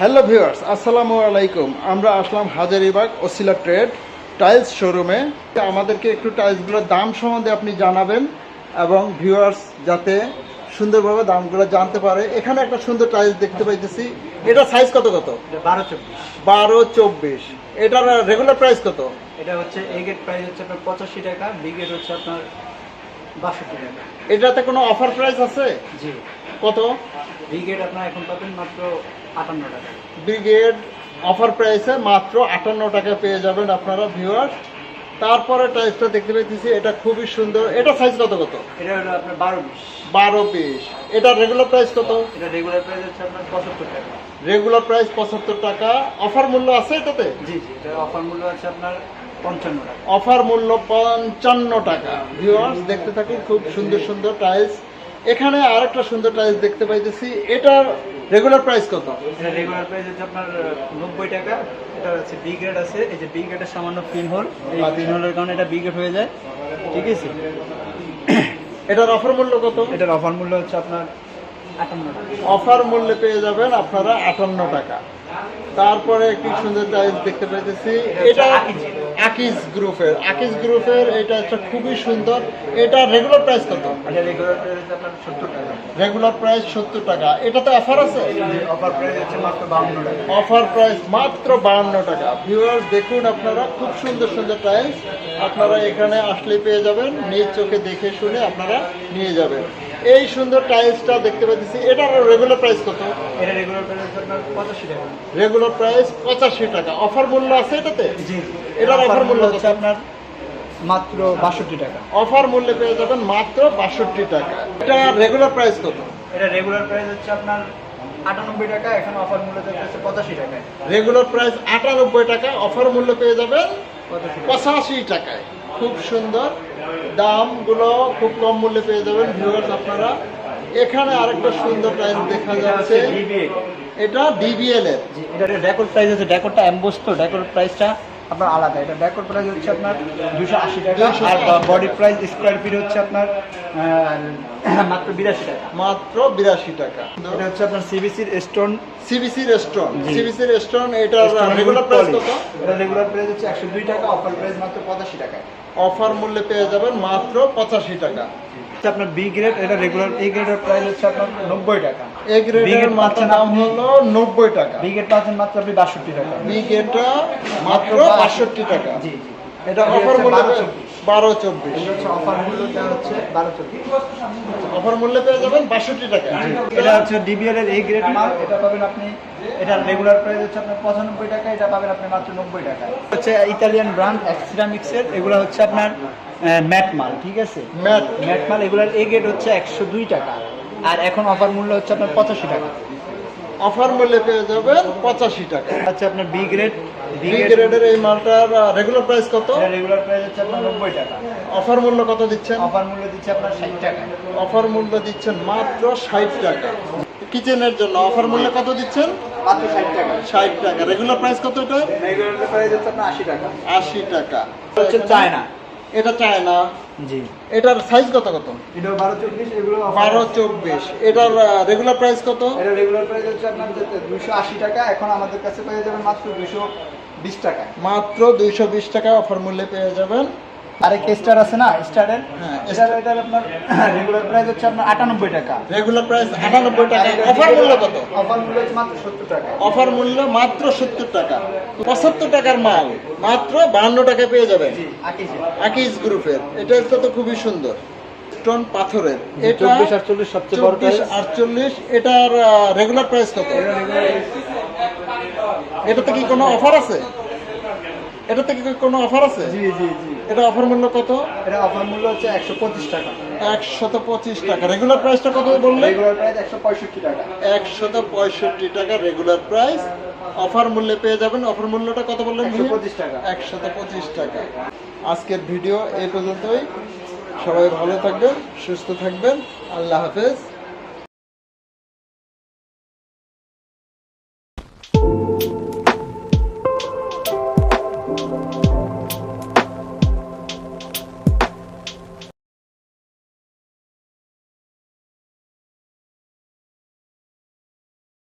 Hello viewers আসসালামু আলাইকুম আমরা আসলাম হাজারিবাগ ওসিলা ট্রেড টাইলস শোরুমে। আমাদেরকে একটু টাইলসগুলোর দাম সম্বন্ধে আপনি জানাবেন এবং ভিউয়ার্স যাতে সুন্দরভাবে দামগুলো জানতে পারে। এখানে একটা সুন্দর টাইলস দেখতে পাইতেছি। এটা সাইজ কত কত? বারো চব্বিশ। বারো চব্বিশ। এটার রেগুলার প্রাইস কত? এটা হচ্ছে এ গেট প্রাইস হচ্ছে আপনার পঁচাশি টাকা বি গেট হচ্ছে আপনার বাষট্টি টাকা। এটাতে কোনো অফার প্রাইস আছে? জি। কত? বি গেট আপনার এখন পাবেন মাত্র আটান্ন টাকা। ব্রিগেড অফার প্রাইসে মাত্র আটান্ন টাকা পেয়ে যাবেন আপনারা ভিউয়ার্স তারপরে টাইলসটা দেখতে পাইতেছি এটা খুবই সুন্দর। এটা সাইজ কত কত? এটা হলো আপনার বারো বিশ বারো পিস এটা রেগুলার প্রাইস কত? এটা রেগুলার প্রাইস হচ্ছে আপনার পঁচাত্তর টাকা। রেগুলার প্রাইস পঁচাত্তর টাকা। অফার মূল্য আছে এটাতে? জি জি এটা অফার মূল্য আছে আপনার পঞ্চান্ন টাকা। অফার মূল্য পঞ্চান্ন টাকা। ভিউয়ার্স দেখতে থাকুন খুব সুন্দর সুন্দর টাইলস এখানে আরেকটা সুন্দর টাইলস দেখতে পাইতেছি। এটার রেগুলার প্রাইস কত? এটা রেগুলার প্রাইস হচ্ছে আপনার নব্বই টাকা। এটা হচ্ছে বি গ্রেড আছে। এই যে বি গ্রেডের সামান্য পিন হোল এই আচ্ছা। পিন হোলের কারণে এটা বি গ্রেড হয়ে যায়। ঠিক আছে? এটার অফার মূল্য কত? এটার অফার মূল্য হচ্ছে আপনার অফার মূল্যে পেয়ে যাবেন আপনারা আটান্ন টাকা। তারপরে একটি সুন্দর দেখতে পাইতেছি। এটা আকিজ গ্রুপের আকিজ গ্রুপের এটা একটা খুবই সুন্দর। এটা রেগুলার প্রাইস কত? এটা রেগুলার প্রাইস আপনার সত্তর টাকা। রেগুলার প্রাইস সত্তর টাকা। এটাতে অফার আছে? অফার প্রাইস হচ্ছে মাত্র বাউন্ন টাকা। অফার প্রাইস মাত্র বাহান্ন টাকা। ভিউয়ার্স দেখুন আপনারা খুব সুন্দর সুন্দর টাইলস আপনারা এখানে আসলে পেয়ে যাবেন নিজ চোখে দেখে শুনে আপনারা নিয়ে যাবেন। এই সুন্দর টাইলসটা দেখতে পাচ্ছি। এটার রেগুলার প্রাইস কত? এটা রেগুলার প্রাইস আপনার পঁচাশি টাকা। রেগুলার প্রাইস পঁচাশি টাকা। অফার মূল্য আছে এটাতে? জি। এটার অফার মূল্য? হচ্ছে আপনার মাত্র বাষট্টি টাকা। অফার মূল্যে পেয়ে যাবেন মাত্র বাষট্টি টাকা। এটা রেগুলার প্রাইস কত? এটা রেগুলার প্রাইস হচ্ছে আপনার আটানব্বই টাকা। এখন অফার মূল্য হচ্ছে পঁচাশি টাকায়। রেগুলার প্রাইস আটানব্বই টাকা। অফার মূল্য পেয়ে যাবেন টাকা। পঁচাশি টাকায়। খুব সুন্দর। দামগুলো খুব কম মূল্যে পেয়ে যাবেন ভিউয়ার্স আপনারা। এখানে আরেকটা সুন্দর টাইলস দেখা যাচ্ছে। এটা ডিবিএল এর। এটা ডেকোর প্রাইস আছে ডেকোরটা এমবোস তো ডেকোর প্রাইসটা আপনার আলাদা। এটা ডেকোর প্রাইস হচ্ছে আপনার দুশো আশি টাকা আর বডি প্রাইস স্কোয়ার ফিট হচ্ছে আপনার মাত্র বিরাশি টাকা। মাত্র বিরাশি টাকা। এটা হচ্ছে আপনার সিবিসির স্টোন সিবিসি রেস্টুরেন্ট জি। সিবিসি রেস্টুরেন্ট এটার রেগুলার প্রাইস কত? এটা রেগুলার প্রাইস হচ্ছে একশো দুই টাকা অফার প্রাইস মাত্র পঁচাশি টাকা অফার মূল্যে পেয়ে যাবেন মাত্র পঁচাশি টাকা। হচ্ছে আপনার বি গ্রেড এটা রেগুলার এ গ্রেডের প্রাইস হচ্ছে আপনার নব্বই টাকা। এ গ্রেডের মাত্র দাম হলো নব্বই টাকা। বি গ্রেড পাচ্ছেন মাত্র আপনি বাষট্টি টাকা। বি গ্রেডটা মাত্র বাষট্টি। টাকা। জি জি। এটা অফার মূল্য বারো চব্বিশ। অফার মূল্যটা হচ্ছে বারো চব্বিশ। অফার মূল্যে পেয়ে যাবেন বাষট্টি টাকা। এটা হচ্ছে ডিবিএল এর এই গ্রেড মাল এটা পাবেন আপনি এটা রেগুলার প্রাইস হচ্ছে আপনার পঁচানব্বই টাকা এটা পাবেন আপনি মাত্র নব্বই টাকা। হচ্ছে ইতালিয়ান ব্র্যান্ড এক্সিরামিক্সের এগুলো হচ্ছে আপনার ম্যাট মাল ঠিক আছে? ম্যাট ম্যাট মাল এগুলোর এই গ্রেড হচ্ছে একশো দুই টাকা। আর এখন অফার মূল্য হচ্ছে আপনার পঁচাশি টাকা। অফার মূল্যে পেয়ে যাবেন পঁচাশি টাকা। আচ্ছা আপনার B grade B B grade গ্রেডের এই মালটার রেগুলার প্রাইস কত? রেগুলার প্রাইস হচ্ছে আপনার নব্বই টাকা। অফার মূল্য কত দিচ্ছেন? অফার মূল্য দিচ্ছে আপনার ষাট টাকা। অফার মূল্য দিচ্ছেন মাত্র ষাট টাকা। কিচেনের জন্য অফার মূল্য কত দিচ্ছেন? মাত্র ষাট টাকা। ষাট টাকা। রেগুলার প্রাইস কত এটা? রেগুলার প্রাইস হচ্ছে আপনার আশি টাকা। আশি টাকা। হচ্ছে চায়না। এটা চায়না। জি। এটার সাইজ কত কত? এটা বারো চব্বিশ এগুলো বারো চব্বিশ। এটার রেগুলার প্রাইস কত? এটা রেগুলার প্রাইস হচ্ছে আপনার দুশো আশি টাকা এখন আমাদের কাছে পেয়ে যাবেন মাত্র দুশো বিশ টাকা। মাত্র দুইশো বিশ টাকা অফার মূল্যে পেয়ে যাবেন। আরেক স্টার আছে না স্টারের হ্যাঁ, স্টার এটার আপনার রেগুলার প্রাইস হচ্ছে আপনার আটানব্বই টাকা। রেগুলার প্রাইস আটানব্বই টাকা। অফার মূল্য কত? অফার মূল্য হচ্ছে মাত্র সত্তর টাকা। অফার মূল্য মাত্র সত্তর টাকা। পঁচাত্তর টাকার মাল। মাত্র বাহান্ন টাকায় পেয়ে যাবেন। জি আকিজি আকিজ গ্রুপের এটা তো খুবই সুন্দর। স্টোন পাথরের। এটা চব্বিশ আটচল্লিশ সবচেয়ে বড় প্রাইস আটচল্লিশ এটার রেগুলার প্রাইস কত? এটাতে কি কোনো অফার আছে? এটাতে কি কোনো অফার আছে? জি জি জি। এটা অফার মূল্য কত? এটা অফার মূল্য হচ্ছে একশো পঁচিশ টাকা। একশত পঁচিশ টাকা। রেগুলার প্রাইসটা কত বললে? রেগুলার প্রাইস একশো পঁয়ষট্টি টাকা। একশত পঁয়ষট্টি টাকা রেগুলার প্রাইস অফার মূল্যে পেয়ে যাবেন। অফার মূল্যটা কত বললেন পঁচিশ টাকা। একশত পঁচিশ টাকা। আজকের ভিডিও এই পর্যন্তই। সবাই ভালো থাকবেন সুস্থ থাকবেন। আল্লাহ হাফেজ।